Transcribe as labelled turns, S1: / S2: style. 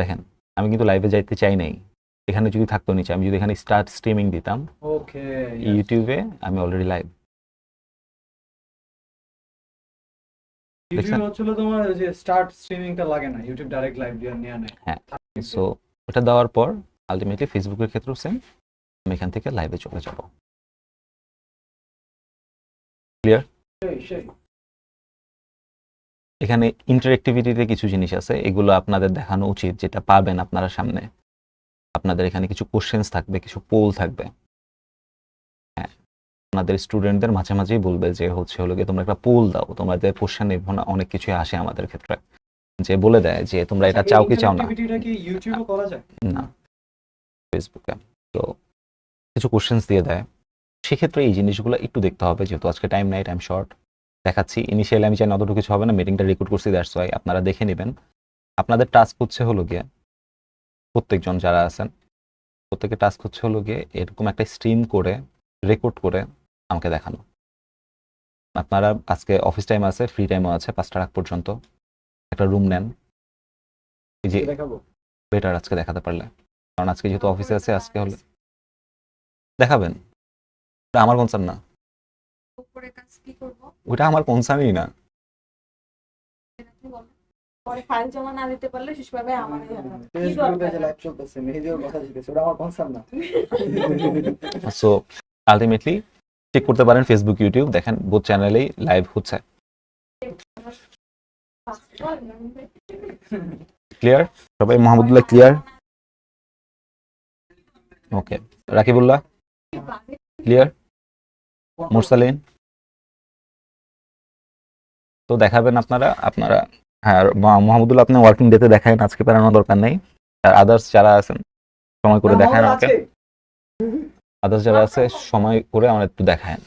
S1: দেখেন আমি কিন্তু লাইভে যাইতে চাই নাই। এখানে যদি থাকতো নিচে আমি যদি এখানে স্টার্ট স্ট্রিমিং দিতাম
S2: ওকে
S1: ইউটিউবে আমি অলরেডি লাইভ
S2: ইউটিউব হচ্ছিল তোমার যে স্টার্ট স্ট্রিমিংটা লাগে না ইউটিউব ডাইরেক্ট লাইভ দিয়ে নিয়ে নেয়
S1: সো ওটা দেওয়ার পর আলটিমেটলি ফেসবুকের ক্ষেত্রেও সেম আমি এখান থেকে লাইভে চলে যাব।
S2: সেই।
S1: এখানে ইন্টারেক্টিভিটিতে কিছু জিনিস আছে এগুলো আপনাদের দেখানো উচিত যেটা পাবেন আপনারা সামনে। আপনাদের এখানে কিছু কোশ্চেন্স থাকবে কিছু পোল থাকবে। হ্যাঁ আপনাদের স্টুডেন্টদের মাঝে মাঝেই বলবে যে হচ্ছে হলো গিয়ে তোমরা একটা পোল দাও তোমাদের কোশ্চেন অনেক কিছুই আসে আমাদের ক্ষেত্রে। যে বলে দেয় যে তোমরা এটা চাও কি চাও না। না। ফেসবুকে তো কিছু কোশ্চেন্স দিয়ে দেয়। সেক্ষেত্রে এই জিনিসগুলো একটু দেখতে হবে যেহেতু আজকে টাইম নাই টাইম শর্ট দেখাচ্ছি। ইনিশিয়ালি আমি চাই না অতটুকু কিছু হবে না মিটিংটা রেকর্ড করছি দ্যাটস ওয়াই আপনারা দেখে নেবেন। আপনাদের টাস্ক হচ্ছে হলো গিয়ে প্রত্যেকজন যারা আছেন প্রত্যেকের টাস্ক হচ্ছে হলো গিয়ে এরকম একটা স্ট্রিম করে রেকর্ড করে আমাকে দেখানো। আপনারা আজকে অফিস টাইম আছে ফ্রি টাইমও আছে পাঁচটার আগ পর্যন্ত। একটা রুম নেন। এই যে
S2: দেখাবো?
S1: বেটার আজকে দেখাতে পারলে। কারণ আজকে যেহেতু অফিসে আছে আজকে হলে দেখাবেন। আমার কনসার্ন না।
S3: উপরে কাজ কি করব?
S1: ওটা আমার কনসার্নই না?
S3: পরে ফাইল জমা না দিতে পারলে
S1: সো আলটিমেটলি চেক করতে পারেন ফেসবুক ইউটিউব দেখেন বোথ চ্যানেলেই লাইভ হচ্ছে। ক্লিয়ার সবাই Mohammadullah clear okay Rakibullah? Clear Mursalin? তো দেখাবেন আপনারা আপনারা হ্যাঁ মাহমুদুল্লাহ আপনি ওয়ার্কিং ডেতে দেখায় আজকে পেরানোর দরকার নেই। আর আদার্স যারা আছেন সময় করে দেখায় আমাকে আদার্স যারা আছে সময় করে আমার একটু দেখায়।